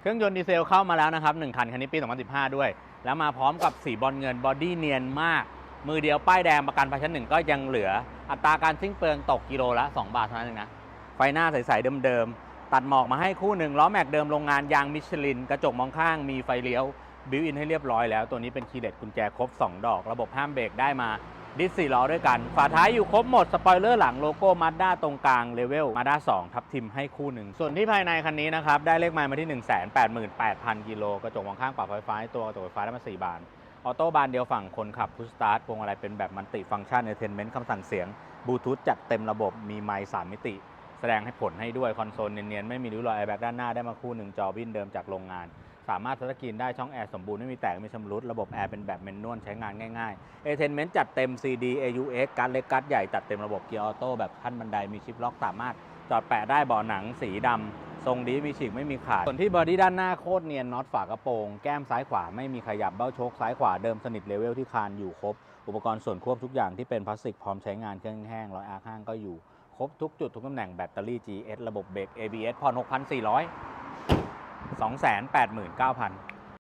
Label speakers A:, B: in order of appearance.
A: เครื่องยนต์ดีเซลเข้ามาแล้วนะครับ 1 คันคันนี้ปี 2015 ด้วย แล้วมาพร้อมกับสีบอลเงินบอดี้เนียนมาก มือเดียวป้ายแดงประกันภัยชั้นหนึ่งก็ยังเหลือ อัตราการสิ้นเปลืองตกกิโลละ 2 บาทเท่านั้นเองนะ ไฟหน้าใส ๆ เดิม ๆ ตัดหมอกมาให้คู่หนึ่งล้อแม็กเดิมโรงงานยางมิชลิน กระจกมองข้างมีไฟเลี้ยวบิวอินให้เรียบร้อยแล้ว ตัวนี้เป็นคีย์เด็ดกุญแจครบ 2 ดอก ระบบห้ามเบรกได้มา ดิสสี่ล้อด้วยกัน ฝาท้ายอยู่ครบหมด สปอยเลอร์หลังโลโก้มาด้าตรงกลางเลเวลมาด้า2ทับทิมให้คู่หนึ่ง ส่วนที่ภายในคันนี้นะครับ ได้เลขไมล์มาที่ 188,000 กิโล กระจกมองข้างปรับไฟฟ้าให้ตัวกระจกไฟฟ้าได้มา 4 บาน ออโต้บานเดียวฝั่งคนขับพุชสตาร์ทพวงมาลัยเป็นแบบมันติฟังก์ชันเอเทนเมนต์คำสั่งเสียงบลูทูธจัดเต็มระบบมีไมค์3มิติ แสดงให้ผลให้ด้วยคอนโซลเนียนๆไม่มีริ้วรอยแอร์แบ็กด้านหน้าได้มาคู่หนึ่งจอวินเดิมจากโรงงาน สามารถทัชกรีนได้ช่องแอร์สมบูรณ์ไม่มีแตกไม่มีชำรุด ระบบแอร์เป็นแบบเมนนวลใช้งานง่ายๆเอเทนเมนต์จัดเต็ม CD AUX การเล็กการดใหญ่จัดเต็มระบบเกียร์ออโต้แบบขั้นบันไดมีชิปล็อกสามารถจอดแปะได้เบาะหนังสีดำทรงดีมีฉีกไม่มีขาด ส่วนที่บอดี้ด้านหน้าโคตรเนียนน็อตฝากระโปรง แก้มซ้ายขวาไม่มีขยับเบ้าโชคซ้ายขวาเดิมสนิทเลเวลที่คานอยู่ครบ อุปกรณ์ส่วนควบทุกอย่างที่เป็นพลาสติกพร้อมใช้งานเครื่องแห้งร้อยอาร์ข้างก็อยู่ครบทุกจุดทุกตำแหน่งแบตเตอรี่ GS ระบบเบรก ABS ผ่อน6,400 289,000